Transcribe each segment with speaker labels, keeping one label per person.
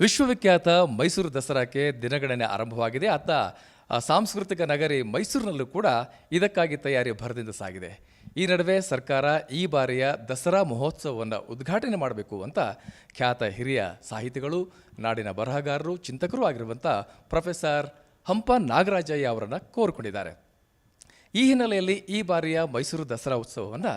Speaker 1: ವಿಶ್ವವಿಖ್ಯಾತ ಮೈಸೂರು ದಸರಾಕ್ಕೆ ದಿನಗಣನೆ ಆರಂಭವಾಗಿದೆ. ಅತ್ತ ಸಾಂಸ್ಕೃತಿಕ ನಗರಿ ಮೈಸೂರಿನಲ್ಲೂ ಕೂಡ ಇದಕ್ಕಾಗಿ ತಯಾರಿ ಭರದಿಂದ ಸಾಗಿದೆ. ಈ ನಡುವೆ ಸರ್ಕಾರ ಈ ಬಾರಿಯ ದಸರಾ ಮಹೋತ್ಸವವನ್ನು ಉದ್ಘಾಟನೆ ಮಾಡಬೇಕು ಅಂತ ಖ್ಯಾತ ಹಿರಿಯ ಸಾಹಿತಿಗಳು, ನಾಡಿನ ಬರಹಗಾರರು, ಚಿಂತಕರೂ ಆಗಿರುವಂಥ ಪ್ರೊಫೆಸರ್ ಹಂಪ ನಾಗರಾಜಯ್ಯ ಅವರನ್ನು ಕೋರಿಕೊಂಡಿದ್ದಾರೆ. ಈ ಹಿನ್ನೆಲೆಯಲ್ಲಿ ಈ ಬಾರಿಯ ಮೈಸೂರು ದಸರಾ ಉತ್ಸವವನ್ನು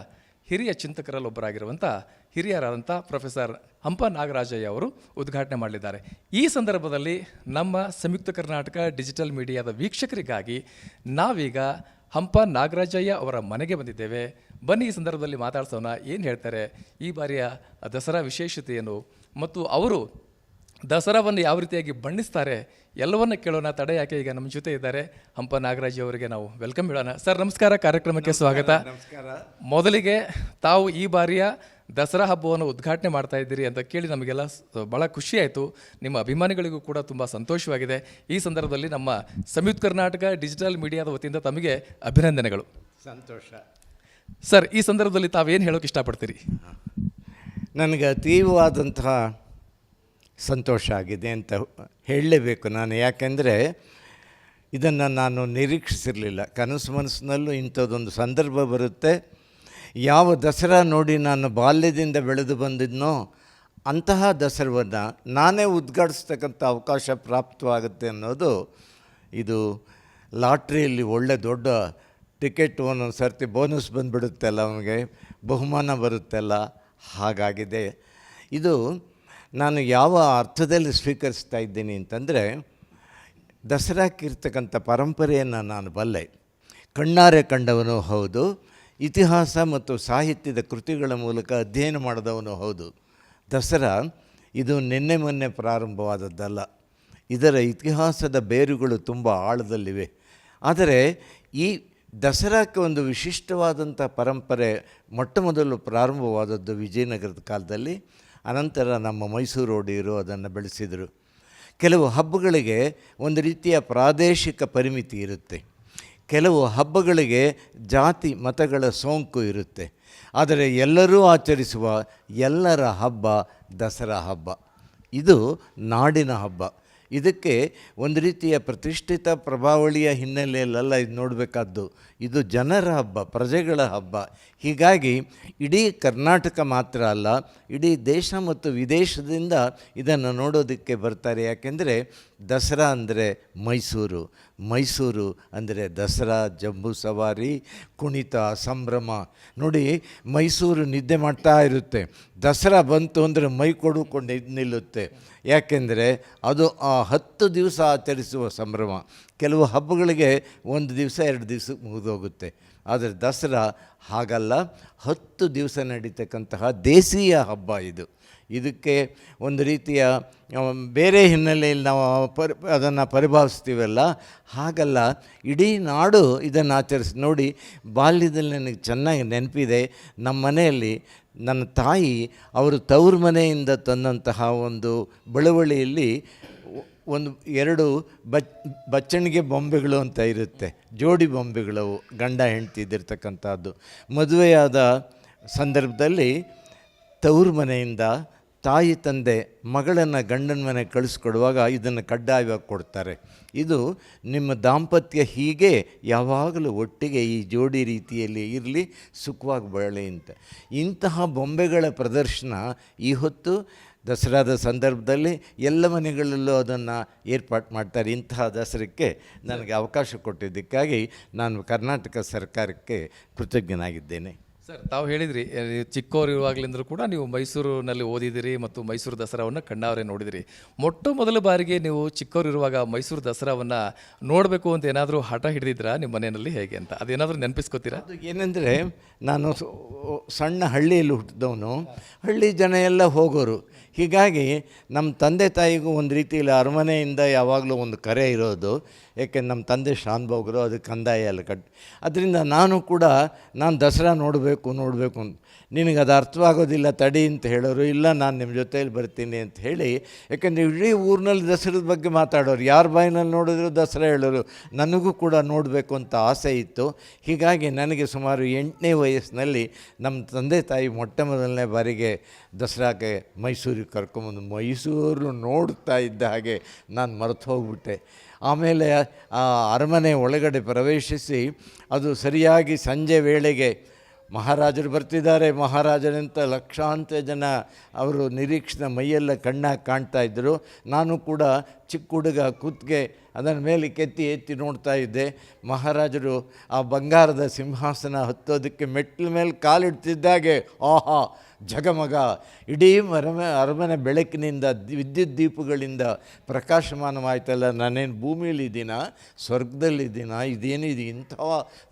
Speaker 1: ಹಿರಿಯ ಚಿಂತಕರಲ್ಲೊಬ್ಬರಾಗಿರುವಂಥ ಹಿರಿಯರಾದಂಥ ಪ್ರೊಫೆಸರ್ ಹಂಪ ನಾಗರಾಜಯ್ಯ ಅವರು ಉದ್ಘಾಟನೆ ಮಾಡಲಿದ್ದಾರೆ. ಈ ಸಂದರ್ಭದಲ್ಲಿ ನಮ್ಮ ಸಂಯುಕ್ತ ಕರ್ನಾಟಕ ಡಿಜಿಟಲ್ ಮೀಡಿಯಾದ ವೀಕ್ಷಕರಿಗಾಗಿ ನಾವೀಗ ಹಂಪ ನಾಗರಾಜಯ್ಯ ಅವರ ಮನೆಗೆ ಬಂದಿದ್ದೇವೆ. ಬನ್ನಿ ಈ ಸಂದರ್ಭದಲ್ಲಿ ಮಾತಾಡ್ಸೋಣ. ಏನು ಹೇಳ್ತಾರೆ? ಈ ಬಾರಿಯ ದಸರಾ ವಿಶೇಷತೆ ಏನು ಮತ್ತು ಅವರು ದಸರಾವನ್ನು ಯಾವ ರೀತಿಯಾಗಿ ಬಣ್ಣಿಸ್ತಾರೆ ಎಲ್ಲವನ್ನ ಕೇಳೋಣ. ತಡೆ ಯಾಕೆ ಈಗ ನಮ್ಮ ಜೊತೆ ಇದ್ದಾರೆ ಹಂಪ ನಾಗರಾಜ್ ಅವರಿಗೆ ನಾವು ವೆಲ್ಕಮ್ ಹೇಳೋಣ. ಸರ್ ನಮಸ್ಕಾರ. ಕಾರ್ಯಕ್ರಮಕ್ಕೆ ಸ್ವಾಗತ.
Speaker 2: ನಮಸ್ಕಾರ.
Speaker 1: ಮೊದಲಿಗೆ ತಾವು ಈ ಬಾರಿಯ ದಸರಾ ಹಬ್ಬವನ್ನು ಉದ್ಘಾಟನೆ ಮಾಡ್ತಾ ಇದ್ದೀರಿ ಅಂತ ಕೇಳಿ ನಮಗೆಲ್ಲ ಬಹಳ ಖುಷಿ ಆಯಿತು. ನಿಮ್ಮ ಅಭಿಮಾನಿಗಳಿಗೂ ಕೂಡ ತುಂಬ ಸಂತೋಷವಾಗಿದೆ. ಈ ಸಂದರ್ಭದಲ್ಲಿ ನಮ್ಮ ಸಂಯುಕ್ತ ಕರ್ನಾಟಕ ಡಿಜಿಟಲ್ ಮೀಡಿಯಾದ ವತಿಯಿಂದ ತಮಗೆ ಅಭಿನಂದನೆಗಳು.
Speaker 2: ಸಂತೋಷ.
Speaker 1: ಸರ್ ಈ ಸಂದರ್ಭದಲ್ಲಿ ತಾವೇನು ಹೇಳೋಕೆ ಇಷ್ಟಪಡ್ತೀರಿ?
Speaker 2: ನನಗೆ ಅತೀವವಾದಂತಹ ಸಂತೋಷ ಆಗಿದೆ ಅಂತ ಹೇಳಲೇಬೇಕು ನಾನು. ಯಾಕೆಂದರೆ ಇದನ್ನು ನಾನು ನಿರೀಕ್ಷಿಸಿರಲಿಲ್ಲ. ಕನಸು ಮನಸ್ಸಿನಲ್ಲೂ ಇಂಥದ್ದೊಂದು ಸಂದರ್ಭ ಬರುತ್ತೆ. ಯಾವ ದಸರಾ ನೋಡಿ ನಾನು ಬಾಲ್ಯದಿಂದ ಬೆಳೆದು ಬಂದಿದ್ನೋ ಅಂತಹ ದಸರವನ್ನು ನಾನೇ ಉದ್ಘಾಟಿಸ್ತಕ್ಕಂಥ ಅವಕಾಶ ಪ್ರಾಪ್ತವಾಗುತ್ತೆ ಅನ್ನೋದು ಇದು ಲಾಟ್ರಿಯಲ್ಲಿ ಒಳ್ಳೆ ದೊಡ್ಡ ಟಿಕೆಟ್ ಒಂದೊಂದು ಸರ್ತಿ ಬೋನಸ್ ಬಂದುಬಿಡುತ್ತಲ್ಲ ಅವನಿಗೆ. ಬಹುಮಾನ ಬರುತ್ತಲ್ಲ. ಹಾಗಾಗಿದೆ. ಇದು ನಾನು ಯಾವ ಅರ್ಥದಲ್ಲಿ ಸ್ವೀಕರಿಸ್ತಾ ಇದ್ದೀನಿ ಅಂತಂದರೆ ದಸರಾಕ್ಕಿರ್ತಕ್ಕಂಥ ಪರಂಪರೆಯನ್ನು ನಾನು ಬಲ್ಲೆ. ಕಣ್ಣಾರೆ ಕಂಡವನು ಹೌದು, ಇತಿಹಾಸ ಮತ್ತು ಸಾಹಿತ್ಯದ ಕೃತಿಗಳ ಮೂಲಕ ಅಧ್ಯಯನ ಮಾಡಿದವನು ಹೌದು. ದಸರಾ ಇದು ನಿನ್ನೆ ಮೊನ್ನೆ ಪ್ರಾರಂಭವಾದದ್ದಲ್ಲ. ಇದರ ಇತಿಹಾಸದ ಬೇರುಗಳು ತುಂಬ ಆಳದಲ್ಲಿವೆ. ಆದರೆ ಈ ದಸರಾಕ್ಕೆ ಒಂದು ವಿಶಿಷ್ಟವಾದಂಥ ಪರಂಪರೆ ಮೊಟ್ಟ ಮೊದಲು ಪ್ರಾರಂಭವಾದದ್ದು ವಿಜಯನಗರದ ಕಾಲದಲ್ಲಿ. ಅನಂತರ ನಮ್ಮ ಮೈಸೂರು ಒಡೆಯರು ಅದನ್ನು ಬೆಳೆಸಿದರು. ಕೆಲವು ಹಬ್ಬಗಳಿಗೆ ಒಂದು ರೀತಿಯ ಪ್ರಾದೇಶಿಕ ಪರಿಮಿತಿ ಇರುತ್ತೆ. ಕೆಲವು ಹಬ್ಬಗಳಿಗೆ ಜಾತಿ ಮತಗಳ ಸೋಂಕು ಇರುತ್ತೆ. ಆದರೆ ಎಲ್ಲರೂ ಆಚರಿಸುವ ಎಲ್ಲರ ಹಬ್ಬ ದಸರಾ ಹಬ್ಬ. ಇದು ನಾಡಿನ ಹಬ್ಬ. ಇದಕ್ಕೆ ಒಂದು ರೀತಿಯ ಪ್ರತಿಷ್ಠಿತ ಪ್ರಭಾವಳಿಯ ಹಿನ್ನೆಲೆಯಲ್ಲೆಲ್ಲ ಇದು ನೋಡಬೇಕಾದ್ದು. ಇದು ಜನರ ಹಬ್ಬ, ಪ್ರಜೆಗಳ ಹಬ್ಬ. ಹೀಗಾಗಿ ಇಡೀ ಕರ್ನಾಟಕ ಮಾತ್ರ ಅಲ್ಲ, ಇಡೀ ದೇಶ ಮತ್ತು ವಿದೇಶದಿಂದ ಇದನ್ನು ನೋಡೋದಕ್ಕೆ ಬರ್ತಾರೆ. ಯಾಕೆಂದರೆ ದಸರಾ ಅಂದರೆ ಮೈಸೂರು ಮೈಸೂರು ಅಂದರೆ ದಸರಾ, ಜಂಬೂ ಸವಾರಿ, ಕುಣಿತ, ಸಂಭ್ರಮ. ನೋಡಿ, ಮೈಸೂರು ನಿದ್ದೆ ಮಾಡ್ತಾ ಇರುತ್ತೆ. ದಸರಾ ಬಂತು ಅಂದರೆ ಮೈ ಕೊಡುಕೊಂಡು ನಿಲ್ಲುತ್ತೆ. ಯಾಕೆಂದರೆ ಅದು ಆ ಹತ್ತು ದಿವಸ ಆಚರಿಸುವ ಸಂಭ್ರಮ. ಕೆಲವು ಹಬ್ಬಗಳಿಗೆ ಒಂದು ದಿವಸ, ಎರಡು ದಿವಸ ಮುಗಿದೋಗುತ್ತೆ. ಆದರೆ ದಸರಾ ಹಾಗಲ್ಲ. ಹತ್ತು ದಿವಸ ನಡೀತಕ್ಕಂತಹ ದೇಸೀಯ ಹಬ್ಬ ಇದು. ಇದಕ್ಕೆ ಒಂದು ರೀತಿಯ ಬೇರೆ ಹಿನ್ನೆಲೆಯಲ್ಲಿ ನಾವು ಪರಿ, ಅದನ್ನು ಪರಿಭಾವಿಸ್ತೀವಲ್ಲ. ಹಾಗಲ್ಲ. ಇಡೀ ನಾಡು ಇದನ್ನು ಆಚರಿಸಿ, ನೋಡಿ, ಬಾಲ್ಯದಲ್ಲಿ ನನಗೆ ಚೆನ್ನಾಗಿ ನೆನಪಿದೆ. ನಮ್ಮ ಮನೆಯಲ್ಲಿ ನನ್ನ ತಾಯಿ, ಅವರು ತವ್ರ ಮನೆಯಿಂದ ತಂದಂತಹ ಒಂದು ಬಳುವಳಿಯಲ್ಲಿ ಒಂದು ಎರಡು ಬಚ್, ಬಚ್ಚಣಿಗೆ ಬೊಂಬೆಗಳು ಅಂತ ಇರುತ್ತೆ. ಜೋಡಿ ಬೊಂಬೆಗಳು ಗಂಡ ಹೆಂಡತಿ ಇದ್ದಿರ್ತಕ್ಕಂಥದ್ದು. ಮದುವೆಯಾದ ಸಂದರ್ಭದಲ್ಲಿ ತವ್ರ ಮನೆಯಿಂದ ತಾಯಿ ತಂದೆ ಮಗಳನ್ನು ಗಂಡನ ಮನೆಗೆ ಕಳಿಸ್ಕೊಡುವಾಗ ಇದನ್ನು ಕಡ್ಡಾಯವಾಗಿ ಕೊಡ್ತಾರೆ. ಇದು ನಿಮ್ಮ ದಾಂಪತ್ಯ ಹೀಗೆ ಯಾವಾಗಲೂ ಒಟ್ಟಿಗೆ ಈ ಜೋಡಿ ರೀತಿಯಲ್ಲಿ ಇರಲಿ, ಸುಖವಾಗಿ ಬಳಲಿ ಅಂತ. ಇಂತಹ ಬೊಂಬೆಗಳ ಪ್ರದರ್ಶನ ಈ ಹೊತ್ತು ದಸರಾದ ಸಂದರ್ಭದಲ್ಲಿ ಎಲ್ಲ ಮನೆಗಳಲ್ಲೂ ಅದನ್ನು ಏರ್ಪಾಡು ಮಾಡ್ತಾರೆ. ಇಂತಹ ದಸರಕ್ಕೆ ನನಗೆ ಅವಕಾಶ ಕೊಟ್ಟಿದ್ದಕ್ಕಾಗಿ ನಾನು ಕರ್ನಾಟಕ ಸರ್ಕಾರಕ್ಕೆ ಕೃತಜ್ಞನಾಗಿದ್ದೇನೆ.
Speaker 1: ಸರ್ ತಾವು ಹೇಳಿದ್ರಿ ಚಿಕ್ಕವರಿರುವಾಗಲಿಂದರೂ ಕೂಡ ನೀವು ಮೈಸೂರಿನಲ್ಲಿ ಓದಿದಿರಿ ಮತ್ತು ಮೈಸೂರು ದಸರಾವನ್ನು ಕಣ್ಣಾವರೆ ನೋಡಿದಿರಿ ಮೊಟ್ಟ ಮೊದಲ ಬಾರಿಗೆ ನೀವು ಚಿಕ್ಕವರಿರುವಾಗ ಮೈಸೂರು ದಸರಾವನ್ನು ನೋಡಬೇಕು ಅಂತ ಏನಾದರೂ ಹಠ ಹಿಡಿದಿದ್ರಾ ನಿಮ್ಮ ಮನೆಯಲ್ಲಿ ಹೇಗೆ ಅಂತ? ಅದೇನಾದರೂ ನೆನಪಿಸ್ಕೋತೀರಾ?
Speaker 2: ಅದು ಏನೆಂದರೆ ನಾನು ಸಣ್ಣ ಹಳ್ಳಿಯಲ್ಲಿ ಹುಟ್ಟಿದವನು ಹಳ್ಳಿ ಜನ ಎಲ್ಲ ಹೋಗೋರು. ಹೀಗಾಗಿ ನಮ್ಮ ತಂದೆ ತಾಯಿಗೂ ಒಂದು ರೀತಿಯಲ್ಲಿ ಅರಮನೆಯಿಂದ ಯಾವಾಗಲೂ ಒಂದು ಕರೆ ಇರೋದು. ಏಕೆಂದ್ರೆ ನಮ್ಮ ತಂದೆ ಶಾನ್ಭೋಗರು ಅದಕ್ಕೆ ಕಂದಾಯ ಎಲ್ಲ ಕಟ್ ಅದರಿಂದ ನಾನು ಕೂಡ, ನಾನು ದಸರಾ ನೋಡಬೇಕು ನೋಡಬೇಕು ಅಂತ. ನಿನಗೆ ಅದು ಅರ್ಥವಾಗೋದಿಲ್ಲ, ತಡಿ ಅಂತ ಹೇಳೋರು, ಇಲ್ಲ ನಾನು ನಿಮ್ಮ ಜೊತೆಯಲ್ಲಿ ಬರ್ತೀನಿ ಅಂತ ಹೇಳಿ, ಯಾಕೆಂದರೆ ಇಡೀ ಊರಿನಲ್ಲಿ ದಸರದ ಬಗ್ಗೆ ಮಾತಾಡೋರು, ಯಾರ ಬಾಯಿನಲ್ಲಿ ನೋಡಿದ್ರು ದಸರಾ ಹೇಳೋರು, ನನಗೂ ಕೂಡ ನೋಡಬೇಕು ಅಂತ ಆಸೆ ಇತ್ತು. ಹೀಗಾಗಿ ನನಗೆ ಸುಮಾರು ಎಂಟನೇ ವಯಸ್ಸಿನಲ್ಲಿ ನಮ್ಮ ತಂದೆ ತಾಯಿ ಮೊಟ್ಟ ಮೊದಲನೇ ಬಾರಿಗೆ ದಸರಾಗೆ ಮೈಸೂರಿಗೆ ಕರ್ಕೊಂಬಂದು ಮೈಸೂರು ನೋಡ್ತಾ ಇದ್ದ ಹಾಗೆ ನಾನು ಮರೆತು ಹೋಗ್ಬಿಟ್ಟೆ. ಆಮೇಲೆ ಆ ಅರಮನೆ ಒಳಗಡೆ ಪ್ರವೇಶಿಸಿ, ಅದು ಸರಿಯಾಗಿ ಸಂಜೆ ವೇಳೆಗೆ ಮಹಾರಾಜರು ಬರ್ತಿದ್ದಾರೆ. ಮಹಾರಾಜರಂತ ಲಕ್ಷಾಂತರ ಜನ ಅವರು ನಿರೀಕ್ಷಣ ಮೈಯೆಲ್ಲ ಕಣ್ಣಾಗಿ ಕಾಣ್ತಾ ಇದ್ದರು ನಾನು ಕೂಡ ಚಿಕ್ಕ ಹುಡುಗ ಕೂತ್ಗೆ ಅದರ ಮೇಲೆ ಕೆತ್ತಿ ಎತ್ತಿ ನೋಡ್ತಾ ಇದ್ದೆ. ಮಹಾರಾಜರು ಆ ಬಂಗಾರದ ಸಿಂಹಾಸನ ಹತ್ತೋದಕ್ಕೆ ಮೆಟ್ಲ ಮೇಲೆ ಕಾಲಿಡ್ತಿದ್ದಾಗೆ, ಆಹಾ ಜಗಮಗ. ಇಡೀ ಅರಮನೆ ಅರಮನೆ ಬೆಳಕಿನಿಂದ ವಿದ್ಯುತ್ ದೀಪಗಳಿಂದ ಪ್ರಕಾಶಮಾನವಾಯ್ತಲ್ಲ. ನಾನೇನು ಭೂಮಿಯಲ್ಲಿದ್ದೀನ ಸ್ವರ್ಗದಲ್ಲಿದ್ದೀನ? ಇದೇನಿದೆ ಇಂಥ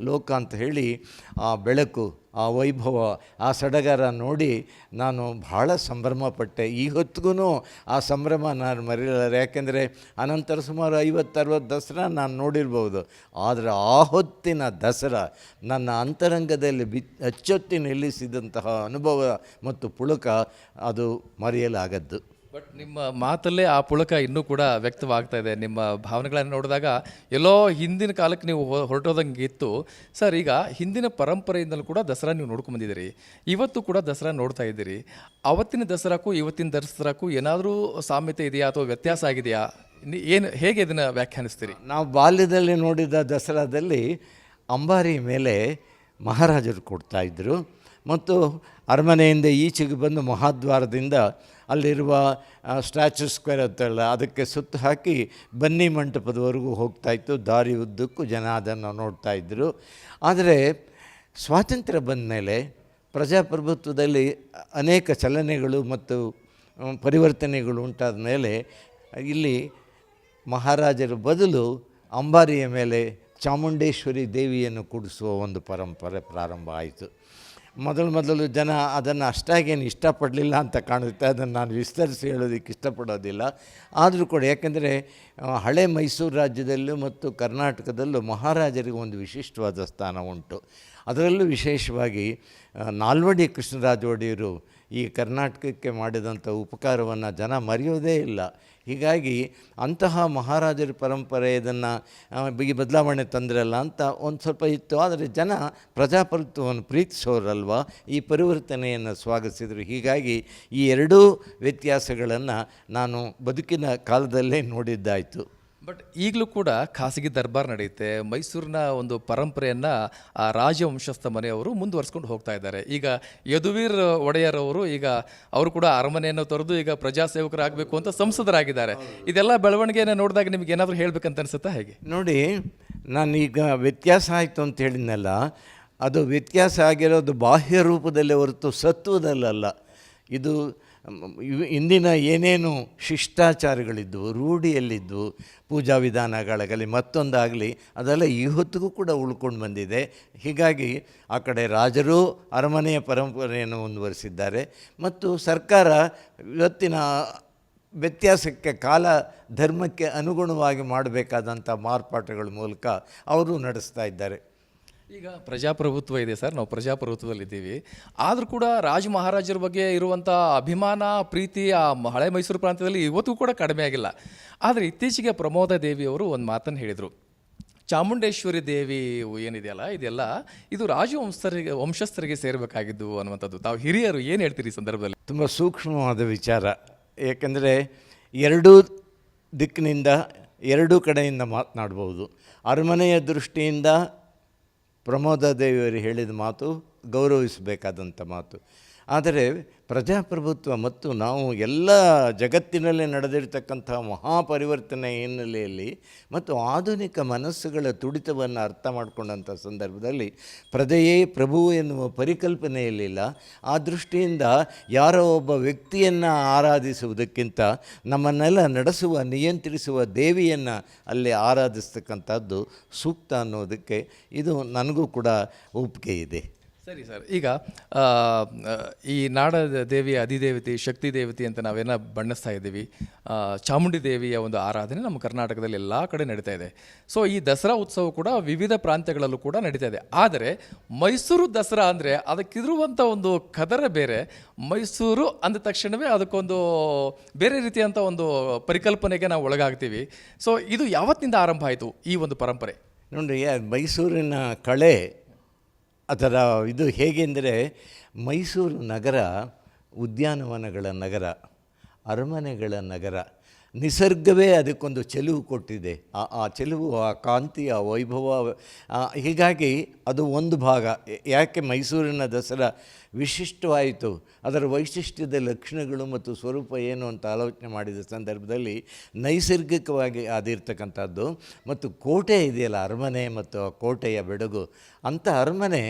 Speaker 2: ಲೋಕ ಅಂತ ಹೇಳಿ ಆ ಬೆಳಕು ಆ ವೈಭವ, ಆ ಸಡಗರ ನೋಡಿ ನಾನು ಭಾಳ ಸಂಭ್ರಮಪಟ್ಟೆ ಈ ಹೊತ್ತಿಗೂ ಆ ಸಂಭ್ರಮ ನಾನು ಮರೆಯಲಾರೆ. ಯಾಕೆಂದರೆ ಅನಂತರ ಸುಮಾರು ಐವತ್ತರವತ್ತು ದಸರಾ ನಾನು ನೋಡಿರ್ಬೋದು. ಆದರೆ ಆ ಹೊತ್ತಿನ ದಸರಾ ನನ್ನ ಅಂತರಂಗದಲ್ಲಿ ಬಿ, ಅಚ್ಚೊತ್ತಿ ನಿಲ್ಲಿಸಿದಂತಹ ಅನುಭವ ಮತ್ತು ಪುಳುಕ ಅದು ಮರೆಯಲಾಗದ್ದು.
Speaker 1: ಬಟ್ ನಿಮ್ಮ ಮಾತಲ್ಲೇ ಆ ಪುಳಕ ಇನ್ನೂ ಕೂಡ ವ್ಯಕ್ತವಾಗ್ತಾ ಇದೆ. ನಿಮ್ಮ ಭಾವನೆಗಳನ್ನು ನೋಡಿದಾಗ ಎಲ್ಲೋ ಹಿಂದಿನ ಕಾಲಕ್ಕೆ ನೀವು ಹೊರಟೋದಂಗೆ ಇತ್ತು. ಸರ್, ಈಗ ಹಿಂದಿನ ಪರಂಪರೆಯಿಂದಲೂ ಕೂಡ ದಸರಾ ನೀವು ನೋಡ್ಕೊಂಬಂದಿದ್ದೀರಿ ಇವತ್ತು ಕೂಡ ದಸರಾ ನೋಡ್ತಾ ಇದ್ದೀರಿ. ಅವತ್ತಿನ ದಸರಾಕ್ಕೂ, ಇವತ್ತಿನ ದಸರಾಕ್ಕೂ ಏನಾದರೂ ಸಾಮ್ಯತೆ ಇದೆಯಾ ಅಥವಾ ವ್ಯತ್ಯಾಸ ಆಗಿದೆಯಾ? ಏನು, ಹೇಗೆ ಇದನ್ನು ವ್ಯಾಖ್ಯಾನಿಸ್ತೀರಿ?
Speaker 2: ನಾವು ಬಾಲ್ಯದಲ್ಲಿ ನೋಡಿದ ದಸರಾದಲ್ಲಿ ಅಂಬಾರಿ ಮೇಲೆ ಮಹಾರಾಜರು ಕೊಡ್ತಾಯಿದ್ರು ಮತ್ತು ಅರಮನೆಯಿಂದ ಈಚೆಗೆ ಬಂದು ಮಹಾದ್ವಾರದಿಂದ ಅಲ್ಲಿರುವ ಸ್ಟ್ಯಾಚು ಸ್ಕ್ವೇರ್ ಅಂತಲ್ಲ ಅದಕ್ಕೆ ಸುತ್ತು ಹಾಕಿ ಬನ್ನಿ ಮಂಟಪದವರೆಗೂ ಹೋಗ್ತಾಯಿತ್ತು ದಾರಿ ಉದ್ದಕ್ಕೂ ಜನ ಅದನ್ನು ನೋಡ್ತಾ ಇದ್ದರು ಆದರೆ ಸ್ವಾತಂತ್ರ್ಯ ಬಂದ ಮೇಲೆ ಪ್ರಜಾಪ್ರಭುತ್ವದಲ್ಲಿ ಅನೇಕ ಚಲನೆಗಳು ಮತ್ತು ಪರಿವರ್ತನೆಗಳು ಉಂಟಾದ ಮೇಲೆ ಇಲ್ಲಿ ಮಹಾರಾಜರ ಬದಲು ಅಂಬಾರಿಯ ಮೇಲೆ ಚಾಮುಂಡೇಶ್ವರಿ ದೇವಿಯನ್ನು ಕೂಡಿಸುವ ಒಂದು ಪರಂಪರೆ ಪ್ರಾರಂಭ ಆಯಿತು. ಮೊದಲು ಮೊದಲು ಜನ ಅದನ್ನು ಅಷ್ಟಾಗೇನು ಇಷ್ಟಪಡಲಿಲ್ಲ ಅಂತ ಕಾಣುತ್ತೆ. ಅದನ್ನು ನಾನು ವಿಸ್ತರಿಸಿ ಹೇಳೋದಕ್ಕೆ ಇಷ್ಟಪಡೋದಿಲ್ಲ. ಆದರೂ ಕೂಡ ಯಾಕೆಂದರೆ ಹಳೆ ಮೈಸೂರು ರಾಜ್ಯದಲ್ಲೂ ಮತ್ತು ಕರ್ನಾಟಕದಲ್ಲೂ ಮಹಾರಾಜರಿಗೆ ಒಂದು ವಿಶಿಷ್ಟವಾದ ಸ್ಥಾನ ಉಂಟು. ಅದರಲ್ಲೂ ವಿಶೇಷವಾಗಿ ನಾಲ್ವಡಿ ಕೃಷ್ಣರಾಜ ಒಡೆಯರು ಈ ಕರ್ನಾಟಕಕ್ಕೆ ಮಾಡಿದಂಥ ಉಪಕಾರವನ್ನು ಜನ ಮರೆಯೋದೇ ಇಲ್ಲ. ಹೀಗಾಗಿ ಅಂತಹ ಮಹಾರಾಜರ ಪರಂಪರೆ ಇದನ್ನು ಈ ಬದಲಾವಣೆ ತಂದ್ರಲ್ಲ ಅಂತ ಒಂದು ಸ್ವಲ್ಪ ಇತ್ತು. ಆದರೆ ಜನ ಪ್ರಜಾಪ್ರಭುತ್ವವನ್ನು ಪ್ರೀತಿಸೋರಲ್ವ? ಈ ಪರಿವರ್ತನೆಯನ್ನು ಸ್ವಾಗತಿಸಿದರು. ಹೀಗಾಗಿ ಈ ಎರಡೂ ವ್ಯತ್ಯಾಸಗಳನ್ನು ನಾನು ಬದುಕಿನ ಕಾಲದಲ್ಲೇ ನೋಡಿದ್ದಾಯಿತು.
Speaker 1: ಬಟ್ ಈಗಲೂ ಕೂಡ ಖಾಸಗಿ ದರ್ಬಾರ್ ನಡೆಯುತ್ತೆ. ಮೈಸೂರಿನ ಒಂದು ಪರಂಪರೆಯನ್ನು ಆ ರಾಜವಂಶಸ್ಥ ಮನೆಯವರು ಮುಂದುವರ್ಸ್ಕೊಂಡು ಹೋಗ್ತಾ ಇದ್ದಾರೆ. ಈಗ ಯದುವೀರ್ ಒಡೆಯರ್ ಅವರು ಈಗ ಅವರು ಕೂಡ ಅರಮನೆಯನ್ನು ತೊರೆದು ಈಗ ಪ್ರಜಾಸೇವಕರಾಗಬೇಕು ಅಂತ ಸಂಸದರಾಗಿದ್ದಾರೆ. ಇದೆಲ್ಲ ಬೆಳವಣಿಗೆಯನ್ನು ನೋಡಿದಾಗ ನಿಮ್ಗೆ ಏನಾದರೂ ಹೇಳಬೇಕಂತ ಅನಿಸುತ್ತಾ ಹೇಗೆ?
Speaker 2: ನೋಡಿ ನಾನೀಗ ವ್ಯತ್ಯಾಸ ಆಯಿತು ಅಂತ ಹೇಳಿದ್ನಲ್ಲ, ಅದು ವ್ಯತ್ಯಾಸ ಆಗಿರೋದು ಬಾಹ್ಯ ರೂಪದಲ್ಲೇ ಹೊರತು ಸತ್ವದಲ್ಲಲ್ಲ. ಇದು ಇಂದಿನ ಏನೇನು ಶಿಷ್ಟಾಚಾರಗಳಿದ್ದವು ರೂಢಿಯಲ್ಲಿದ್ದವು ಪೂಜಾ ವಿಧಾನಗಳಾಗಲಿ, ಮತ್ತೊಂದಾಗಲಿ, ಅದೆಲ್ಲ ಈ ಹೊತ್ತಿಗೂ ಕೂಡ ಉಳ್ಕೊಂಡು ಬಂದಿದೆ. ಹೀಗಾಗಿ ಆ ಕಡೆ ರಾಜರು ಅರಮನೆಯ ಪರಂಪರೆಯನ್ನು ಮುಂದುವರಿಸಿದ್ದಾರೆ. ಮತ್ತು ಸರ್ಕಾರ ಇವತ್ತಿನ ವ್ಯತ್ಯಾಸಕ್ಕೆ, ಕಾಲ ಧರ್ಮಕ್ಕೆ ಅನುಗುಣವಾಗಿ ಮಾಡಬೇಕಾದಂಥ ಮಾರ್ಪಾಟುಗಳ ಮೂಲಕ ಅವರು ನಡೆಸ್ತಾ ಇದ್ದಾರೆ.
Speaker 1: ಈಗ ಪ್ರಜಾಪ್ರಭುತ್ವ ಇದೆ ಸರ್, ನಾವು ಪ್ರಜಾಪ್ರಭುತ್ವದಲ್ಲಿದ್ದೀವಿ. ಆದರೂ ಕೂಡ ರಾಜ ಮಹಾರಾಜರ ಬಗ್ಗೆ ಇರುವಂಥ ಅಭಿಮಾನ, ಪ್ರೀತಿ ಆ ಹಳೆ ಮೈಸೂರು ಪ್ರಾಂತ್ಯದಲ್ಲಿ ಇವತ್ತು ಕೂಡ ಕಡಿಮೆ ಆಗಿಲ್ಲ. ಆದರೆ ಇತ್ತೀಚೆಗೆ ಪ್ರಮೋದ ದೇವಿಯವರು ಒಂದು ಮಾತನ್ನು ಹೇಳಿದರು. ಚಾಮುಂಡೇಶ್ವರಿ ದೇವಿ ಏನಿದೆಯಲ್ಲ, ಇದೆಲ್ಲ ಇದು ರಾಜವಂಶಸ್ಥರಿಗೆ ವಂಶಸ್ಥರಿಗೆ ಸೇರಬೇಕಾಗಿದ್ದು ಅನ್ನುವಂಥದ್ದು. ತಾವು ಹಿರಿಯರು ಏನು ಹೇಳ್ತೀರಿ ಈ ಸಂದರ್ಭದಲ್ಲಿ?
Speaker 2: ತುಂಬ ಸೂಕ್ಷ್ಮವಾದ ವಿಚಾರ. ಏಕೆಂದರೆ ಎರಡೂ ದಿಕ್ಕಿನಿಂದ, ಎರಡೂ ಕಡೆಯಿಂದ ಮಾತನಾಡ್ಬೋದು. ಅರಮನೆಯ ದೃಷ್ಟಿಯಿಂದ ಪ್ರಮೋದ ದೇವಿಯವರು ಹೇಳಿದ ಮಾತು ಗೌರವಿಸಬೇಕಾದಂಥ ಮಾತು. ಆದರೆ ಪ್ರಜಾಪ್ರಭುತ್ವ ಮತ್ತು ನಾವು ಎಲ್ಲ ಜಗತ್ತಿನಲ್ಲಿ ನಡೆದಿರ್ತಕ್ಕಂಥ ಮಹಾಪರಿವರ್ತನೆ ಹಿನ್ನೆಲೆಯಲ್ಲಿ ಮತ್ತು ಆಧುನಿಕ ಮನಸ್ಸುಗಳ ತುಡಿತವನ್ನು ಅರ್ಥ ಮಾಡಿಕೊಂಡಂಥ ಸಂದರ್ಭದಲ್ಲಿ ಪ್ರಜೆಯೇ ಪ್ರಭು ಎನ್ನುವ ಪರಿಕಲ್ಪನೆಯಲ್ಲಿಲ್ಲ. ಆ ದೃಷ್ಟಿಯಿಂದ ಯಾರೋ ಒಬ್ಬ ವ್ಯಕ್ತಿಯನ್ನು ಆರಾಧಿಸುವುದಕ್ಕಿಂತ ನಮ್ಮನ್ನೆಲ್ಲ ನಡೆಸುವ, ನಿಯಂತ್ರಿಸುವ ದೇವಿಯನ್ನು ಅಲ್ಲಿ ಆರಾಧಿಸ್ತಕ್ಕಂಥದ್ದು ಸೂಕ್ತ ಅನ್ನೋದಕ್ಕೆ ಇದು ನನಗೂ ಕೂಡ ಒಪ್ಪಿಗೆ ಇದೆ.
Speaker 1: ಸರಿ ಸರ್, ಈಗ ಈ ನಾಡ ದೇವಿಯ ಅಧಿದೇವತೆ ಶಕ್ತಿ ದೇವತೆ ಅಂತ ನಾವೇನ ಬಣ್ಣಿಸ್ತಾ ಇದ್ದೀವಿ. ಚಾಮುಂಡಿ ದೇವಿಯ ಒಂದು ಆರಾಧನೆ ನಮ್ಮ ಕರ್ನಾಟಕದಲ್ಲಿ ಎಲ್ಲ ಕಡೆ ನಡೀತಾ ಇದೆ. ಸೊ ಈ ದಸರಾ ಉತ್ಸವ ಕೂಡ ವಿವಿಧ ಪ್ರಾಂತ್ಯಗಳಲ್ಲೂ ಕೂಡ ನಡೀತಾ ಇದೆ. ಆದರೆ, ಮೈಸೂರು ದಸರಾ ಅಂದರೆ ಅದಕ್ಕಿರುವಂಥ ಒಂದು ಕದರ ಬೇರೆ. ಮೈಸೂರು ಅಂದ ತಕ್ಷಣವೇ ಅದಕ್ಕೊಂದು ಬೇರೆ ರೀತಿಯಂಥ ಒಂದು ಪರಿಕಲ್ಪನೆಗೆ ನಾವು ಒಳಗಾಗ್ತೀವಿ. ಸೊ ಇದು ಯಾವತ್ತಿನಿಂದ ಆರಂಭ ಆಯಿತು ಈ ಒಂದು ಪರಂಪರೆ?
Speaker 2: ನೋಡಿ ಮೈಸೂರಿನ ಕಳೆ ಅದರ ಇದು ಹೇಗೆಂದರೆ ಮೈಸೂರು ನಗರ, ಉದ್ಯಾನವನಗಳ ನಗರ, ಅರಮನೆಗಳ ನಗರ, ನಿಸರ್ಗವೇ ಅದಕ್ಕೊಂದು ಚೆಲುವು ಕೊಟ್ಟಿದೆ. ಆ ಚೆಲುವು, ಆ ಕಾಂತಿ, ಆ ವೈಭವ ಹೀಗಾಗಿ ಅದು ಒಂದು ಭಾಗ. ಯಾಕೆ ಮೈಸೂರಿನ ದಸರಾ ವಿಶಿಷ್ಟವಾಯಿತು. ಅದರ ವೈಶಿಷ್ಟ್ಯದ ಲಕ್ಷಣಗಳು ಮತ್ತು ಸ್ವರೂಪ ಏನು ಅಂತ ಆಲೋಚನೆ ಮಾಡಿದ ಸಂದರ್ಭದಲ್ಲಿ ನೈಸರ್ಗಿಕವಾಗಿ ಆದಿರ್ತಕ್ಕಂಥದ್ದು ಮತ್ತು ಕೋಟೆ ಇದೆಯಲ್ಲ, ಅರಮನೆ ಮತ್ತು ಆ ಕೋಟೆಯ ಬೆಡಗು. ಅಂಥ ಅರಮನೆ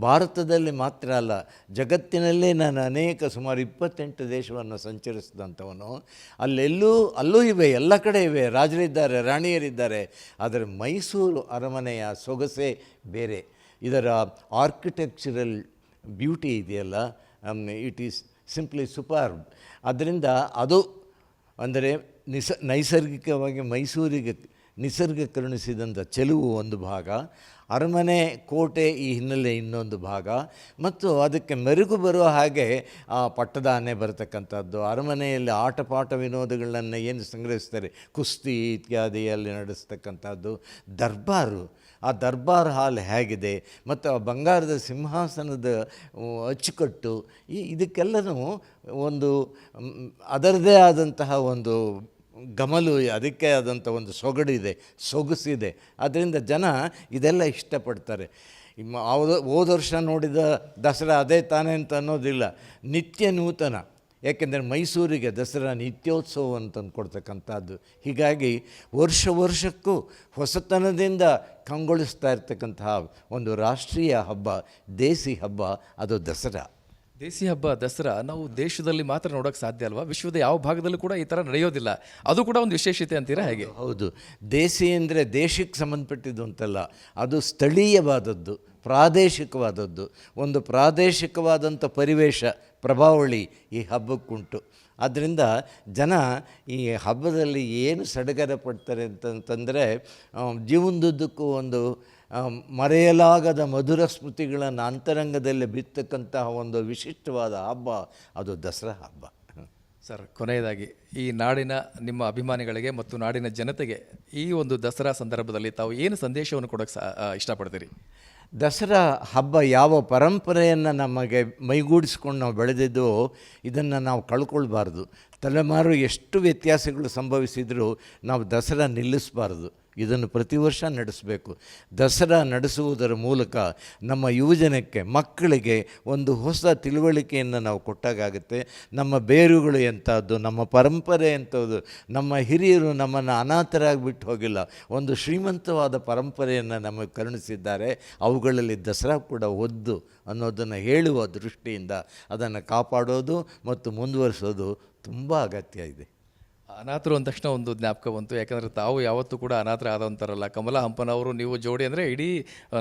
Speaker 2: ಭಾರತದಲ್ಲಿ ಮಾತ್ರ ಅಲ್ಲ, ಜಗತ್ತಿನಲ್ಲೇ ನಾನು ಅನೇಕ ಸುಮಾರು ಇಪ್ಪತ್ತೆಂಟು ದೇಶವನ್ನು ಸಂಚರಿಸಿದಂಥವನು. ಅಲ್ಲೆಲ್ಲೂ, ಅಲ್ಲೂ ಇವೆ, ಎಲ್ಲ ಕಡೆ ಇವೆ, ರಾಜರಿದ್ದಾರೆ, ರಾಣಿಯರಿದ್ದಾರೆ, ಆದರೆ ಮೈಸೂರು ಅರಮನೆಯ ಸೊಗಸೆ ಬೇರೆ. ಇದರ ಆರ್ಕಿಟೆಕ್ಚರಲ್ ಬ್ಯೂಟಿ ಇದೆಯಲ್ಲ ಇಟ್ ಈಸ್ ಸಿಂಪ್ಲಿ ಸೂಪರ್ ಅದರಿಂದ ಅದು ಅಂದರೆ ನಿಸ, ನೈಸರ್ಗಿಕವಾಗಿ ಮೈಸೂರಿಗೆ ನಿಸರ್ಗ ಕರುಣಿಸಿದಂಥ ಚೆಲುವು ಒಂದು ಭಾಗ. ಅರಮನೆ ಕೋಟೆ ಈ ಹಿನ್ನೆಲೆ ಇನ್ನೊಂದು ಭಾಗ. ಮತ್ತು ಅದಕ್ಕೆ ಮೆರುಗು ಬರುವ ಹಾಗೆ ಆ ಪಟ್ಟದ ಆನೆ ಬರತಕ್ಕಂಥದ್ದು. ಅರಮನೆಯಲ್ಲಿ ಆಟಪಾಠ ವಿನೋದಗಳನ್ನು ಏನು ಸಂಗ್ರಹಿಸ್ತಾರೆ? ಕುಸ್ತಿ ಇತ್ಯಾದಿಯಲ್ಲಿ ನಡೆಸ್ತಕ್ಕಂಥದ್ದು. ದರ್ಬಾರು. ಆ ದರ್ಬಾರ್ ಹಾಲ್ ಹೇಗಿದೆ? ಮತ್ತು ಆ ಬಂಗಾರದ ಸಿಂಹಾಸನದ ಅಚ್ಚುಕಟ್ಟು. ಈ ಇದಕ್ಕೆಲ್ಲನೂ ಒಂದು ಅದರದೇ ಆದಂತಹ ಒಂದು ಗಮಲು, ಅದಕ್ಕೆ ಆದಂಥ ಒಂದು ಸೊಗಡಿದೆ ಸೊಗಸಿದೆ. ಅದರಿಂದ ಜನ ಇದೆಲ್ಲ ಇಷ್ಟಪಡ್ತಾರೆ. ಹೋದ ವರ್ಷ ನೋಡಿದ ದಸರಾ ಅದೇ ತಾನೇ ಅಂತ ಅನ್ನೋದಿಲ್ಲ. ನಿತ್ಯ ನೂತನ. ಯಾಕೆಂದರೆ ಮೈಸೂರಿಗೆ ದಸರಾ ನಿತ್ಯೋತ್ಸವ ಅಂತಂದು ಕೊಡ್ತಕ್ಕಂಥದ್ದು. ಹೀಗಾಗಿ ವರ್ಷ ವರ್ಷಕ್ಕೂ ಹೊಸತನದಿಂದ ಕಂಗೊಳಿಸ್ತಾ ಇರ್ತಕ್ಕಂತಹ ಒಂದು ರಾಷ್ಟ್ರೀಯ ಹಬ್ಬ, ದೇಸಿ ಹಬ್ಬ, ಅದು ದಸರಾ.
Speaker 1: ದೇಸಿ ಹಬ್ಬ, ದಸರಾ ನಾವು ದೇಶದಲ್ಲಿ ಮಾತ್ರ ನೋಡೋಕೆ ಸಾಧ್ಯ ಅಲ್ವಾ? ವಿಶ್ವದ ಯಾವ ಭಾಗದಲ್ಲೂ ಕೂಡ ಈ ಥರ ನಡೆಯೋದಿಲ್ಲ. ಅದು ಕೂಡ ಒಂದು ವಿಶೇಷತೆ ಅಂತೀರಾ ಹೇಗೆ?
Speaker 2: ಹೌದು ದೇಸಿ ಅಂದರೆ ದೇಶಕ್ಕೆ ಸಂಬಂಧಪಟ್ಟಿದ್ದು ಅಂತಲ್ಲ, ಅದು ಸ್ಥಳೀಯವಾದದ್ದು, ಪ್ರಾದೇಶಿಕವಾದದ್ದು. ಒಂದು ಪ್ರಾದೇಶಿಕವಾದಂಥ ಪರಿವೇಶ, ಪ್ರಭಾವಳಿ ಈ ಹಬ್ಬಕ್ಕುಂಟು. ಆದ್ದರಿಂದ ಜನ ಈ ಹಬ್ಬದಲ್ಲಿ ಏನು ಸಡಗರ ಪಡ್ತಾರೆ ಅಂತಂತಂದರೆ ಜೀವನದುದ್ದಕ್ಕೂ ಒಂದು ಮರೆಯಲಾಗದ ಮಧುರ ಸ್ಮೃತಿಗಳನ್ನು ಅಂತರಂಗದಲ್ಲಿ ಬಿತ್ತಕ್ಕಂತಹ ಒಂದು ವಿಶಿಷ್ಟವಾದ ಹಬ್ಬ ಅದು ದಸರಾ ಹಬ್ಬ.
Speaker 1: ಸರ್ ಕೊನೆಯದಾಗಿ ಈ ನಾಡಿನ ನಿಮ್ಮ ಅಭಿಮಾನಿಗಳಿಗೆ ಮತ್ತು ನಾಡಿನ ಜನತೆಗೆ ಈ ಒಂದು ದಸರಾ ಸಂದರ್ಭದಲ್ಲಿ ತಾವು ಏನು ಸಂದೇಶವನ್ನು ಕೊಡೋಕ್ಕೆ ಇಷ್ಟಪಡ್ತೀರಿ?
Speaker 2: ದಸರಾ ಹಬ್ಬ ಯಾವ ಪರಂಪರೆಯನ್ನು ನಮಗೆ ಮೈಗೂಡಿಸ್ಕೊಂಡು ನಾವು ಬೆಳೆದಿದ್ದೋ ಇದನ್ನು ನಾವು ಕಳ್ಕೊಳ್ಬಾರ್ದು. ತಲೆಮಾರು ಎಷ್ಟು ವ್ಯತ್ಯಾಸಗಳು ಸಂಭವಿಸಿದರೂ ನಾವು ದಸರಾ ನಿಲ್ಲಿಸಬಾರ್ದು. ಇದನ್ನು ಪ್ರತಿ ವರ್ಷ ನಡೆಸಬೇಕು. ದಸರಾ ನಡೆಸುವುದರ ಮೂಲಕ ನಮ್ಮ ಯುವಜನಕ್ಕೆ, ಮಕ್ಕಳಿಗೆ ಒಂದು ಹೊಸ ತಿಳುವಳಿಕೆಯನ್ನು ನಾವು ಕೊಟ್ಟಾಗುತ್ತೆ ನಮ್ಮ ಬೇರುಗಳು ಎಂಥದ್ದು, ನಮ್ಮ ಪರಂಪರೆ ಎಂಥದ್ದು, ನಮ್ಮ ಹಿರಿಯರು ನಮ್ಮನ್ನು ಅನಾಥರಾಗಿ ಬಿಟ್ಟು ಹೋಗಿಲ್ಲ. ಒಂದು ಶ್ರೀಮಂತವಾದ ಪರಂಪರೆಯನ್ನು ನಮಗೆ ಕರುಣಿಸಿದ್ದಾರೆ. ಅವುಗಳಲ್ಲಿ ದಸರಾ ಕೂಡ ಒದ್ದು ಅನ್ನೋದನ್ನು ಹೇಳುವ ದೃಷ್ಟಿಯಿಂದ ಅದನ್ನು ಕಾಪಾಡೋದು ಮತ್ತು ಮುಂದುವರಿಸೋದು ತುಂಬ ಅಗತ್ಯ ಇದೆ.
Speaker 1: ಅನಾಥರು ಅಂದ ತಕ್ಷಣ ಒಂದು ಜ್ಞಾಪಕ ಬಂತು. ಯಾಕಂದರೆ ತಾವು ಯಾವತ್ತೂ ಕೂಡ ಅನಾಥರ ಆದಂತಾರಲ್ಲ. ಕಮಲಾ ಹಂಪನವರು ನೀವು ಜೋಡಿ ಅಂದರೆ ಇಡೀ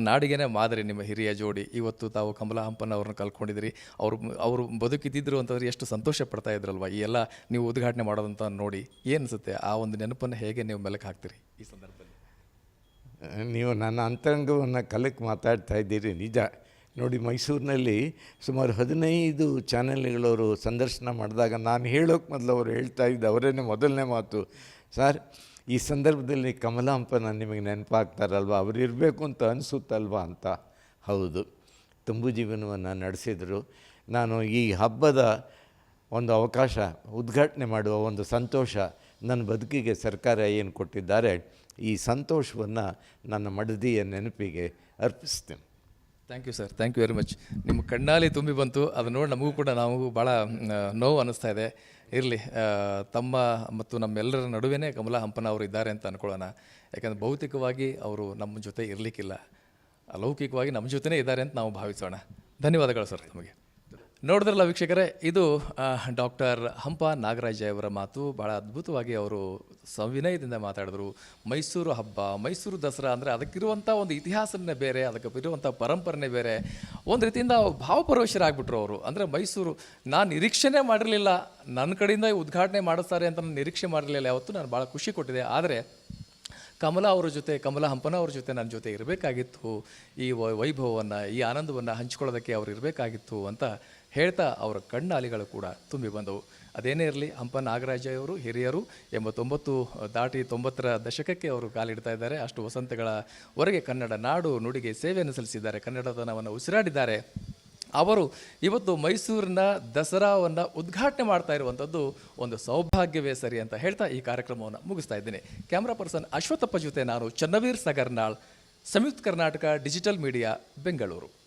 Speaker 1: ನಾಡಿಗೆನೇ ಮಾದರಿ ನಿಮ್ಮ ಹಿರಿಯ ಜೋಡಿ. ಇವತ್ತು ತಾವು ಕಮಲಾ ಹಂಪನ ಅವ್ರನ್ನ ಕಲ್ತ್ಕೊಂಡಿದ್ದೀರಿ. ಅವರು ಅವರು ಬದುಕಿದ್ದಿದ್ರು ಅಂತಂದರೆ ಎಷ್ಟು ಸಂತೋಷ ಪಡ್ತಾ ಇದ್ರಲ್ವ? ಈ ಎಲ್ಲ ನೀವು ಉದ್ಘಾಟನೆ ಮಾಡೋದಂತ ನೋಡಿ ಏನು ಅನಿಸುತ್ತೆ ಆ ಒಂದು ನೆನಪನ್ನು ಹೇಗೆ ನೀವು ಮೆಲಕ್ಕೆ ಹಾಕ್ತೀರಿ ಈ ಸಂದರ್ಭದಲ್ಲಿ?
Speaker 2: ನೀವು ನನ್ನ ಅಂತರಂಗವನ್ನು ಕಲಕ್ಕೆ ಮಾತಾಡ್ತಾ ಇದ್ದೀರಿ. ನಿಜ. ನೋಡಿ ಮೈಸೂರಿನಲ್ಲಿ ಸುಮಾರು ಹದಿನೈದು ಚಾನೆಲ್ಗಳವರು ಸಂದರ್ಶನ ಮಾಡಿದಾಗ ನಾನು ಹೇಳೋಕೆ ಮೊದಲು ಅವರು ಹೇಳ್ತಾ ಇದ್ದ ಅವರೇನೆ ಮೊದಲನೇ ಮಾತು. ಸರ್, ಈ ಸಂದರ್ಭದಲ್ಲಿ ಕಮಲಾಂಪನ ನಿಮಗೆ ನೆನಪಾಗ್ತಾರಲ್ವ? ಅವರು ಇರಬೇಕು ಅಂತ ಅನಿಸುತ್ತಲ್ವಾ ಅಂತ? ಹೌದು. ತುಂಬು ಜೀವನವನ್ನು ನಡೆಸಿದರು. ನಾನು ಈ ಹಬ್ಬದ ಒಂದು ಅವಕಾಶ, ಉದ್ಘಾಟನೆ ಮಾಡುವ ಒಂದು ಸಂತೋಷ ನನ್ನ ಬದುಕಿಗೆ ಸರ್ಕಾರ ಏನು ಕೊಟ್ಟಿದ್ದಾರೆ, ಈ ಸಂತೋಷವನ್ನು ನನ್ನ ಮಡದಿಯ ನೆನಪಿಗೆ ಅರ್ಪಿಸ್ತೇನೆ.
Speaker 1: Thank you sir thank you very much ನಿಮ್ಮ ಕಣ್ಣಾಲಿ ತುಂಬಿ ಬಂತು. ಅದು ನೋಡಿ ನಮಗೂ ಕೂಡ ನಮಗೂ ಭಾಳ ನೋವು ಅನ್ನಿಸ್ತಾ ಇದೆ. ಇರಲಿ ತಮ್ಮ ಮತ್ತು ನಮ್ಮೆಲ್ಲರ ನಡುವೆ ಕಮಲಾ ಹಂಪನ ಅವರು ಇದ್ದಾರೆ ಅಂತ ಅಂದ್ಕೊಳ್ಳೋಣ ಯಾಕಂದರೆ ಭೌತಿಕವಾಗಿ ಅವರು ನಮ್ಮ ಜೊತೆ ಇರಲಿಕ್ಕಿಲ್ಲ. ಅಲೌಕಿಕವಾಗಿ ನಮ್ಮ ಜೊತೆನೇ ಇದ್ದಾರೆ ಅಂತ ನಾವು ಭಾವಿಸೋಣ. ಧನ್ಯವಾದಗಳು ಸರ್ ನಮಗೆ. ನೋಡಿದ್ರಲ್ಲ ವೀಕ್ಷಕರೇ, ಇದು ಡಾಕ್ಟರ್ ಹಂಪ ನಾಗರಾಜ ಅವರ ಮಾತು. ಭಾಳ ಅದ್ಭುತವಾಗಿ ಅವರು ಸಂವಿನಯದಿಂದ ಮಾತಾಡಿದ್ರು. ಮೈಸೂರು ಹಬ್ಬ, ಮೈಸೂರು ದಸರಾ ಅಂದರೆ ಅದಕ್ಕಿರುವಂಥ ಒಂದು ಇತಿಹಾಸನೇ ಬೇರೆ ಅದಕ್ಕೆ ಇರುವಂಥ ಪರಂಪರೆನೇ ಬೇರೆ. ಒಂದು ರೀತಿಯಿಂದ ಭಾವಪರವಶರಾಗ್ಬಿಟ್ರು ಅವರು. ಅಂದರೆ ಮೈಸೂರು, ನಾನು ನಿರೀಕ್ಷೆನೇ ಮಾಡಿರಲಿಲ್ಲ. ನನ್ನ ಕಡೆಯಿಂದ ಉದ್ಘಾಟನೆ ಮಾಡಿಸ್ತಾರೆ ಅಂತ ನಾನು ನಿರೀಕ್ಷೆ ಮಾಡಿರಲಿಲ್ಲ. ಯಾವತ್ತು ನಾನು ಭಾಳ ಖುಷಿ ಕೊಟ್ಟಿದೆ ಆದರೆ ಕಮಲ ಅವರ ಜೊತೆ, ಕಮಲ ಹಂಪನ ಅವ್ರ ಜೊತೆ ನನ್ನ ಜೊತೆ ಇರಬೇಕಾಗಿತ್ತು. ಈ ವೈಭವವನ್ನು, ಈ ಆನಂದವನ್ನು ಹಂಚ್ಕೊಳ್ಳೋದಕ್ಕೆ ಅವ್ರು ಇರಬೇಕಾಗಿತ್ತು ಅಂತ ಹೇಳ್ತಾ ಅವರ ಕಣ್ಣಾಲಿಗಳು ಕೂಡ ತುಂಬಿ ಬಂದವು. ಅದೇನೇ ಇರಲಿ ಹಂಪ ನಾಗರಾಜ ಅವರು ಹಿರಿಯರು, ಎಂಬತ್ತೊಂಬತ್ತು ದಾಟಿ ತೊಂಬತ್ತರ ದಶಕಕ್ಕೆ ಅವರು ಕಾಲಿಡ್ತಾ ಇದ್ದಾರೆ. ಅಷ್ಟು ವಸಂತಗಳವರೆಗೆ ಕನ್ನಡ ನಾಡು ನುಡಿಗೆ ಸೇವೆಯನ್ನು ಸಲ್ಲಿಸಿದ್ದಾರೆ. ಕನ್ನಡತನವನ್ನು ಉಸಿರಾಡಿದ್ದಾರೆ. ಅವರು ಇವತ್ತು ಮೈಸೂರಿನ ದಸರಾವನ್ನು ಉದ್ಘಾಟನೆ ಮಾಡ್ತಾ ಇರುವಂಥದ್ದು ಒಂದು ಸೌಭಾಗ್ಯವೇ ಸರಿ ಅಂತ ಹೇಳ್ತಾ ಈ ಕಾರ್ಯಕ್ರಮವನ್ನು ಮುಗಿಸ್ತಾ ಇದ್ದೀನಿ. ಕ್ಯಾಮ್ರಾ ಪರ್ಸನ್ ಅಶ್ವಥಪ್ಪ ಜೊತೆ ನಾನು ಚನ್ನವೀರ್ ಸಗರ್ನಾಳ್, ಸಂಯುಕ್ತ ಕರ್ನಾಟಕ ಡಿಜಿಟಲ್ ಮೀಡಿಯಾ, ಬೆಂಗಳೂರು.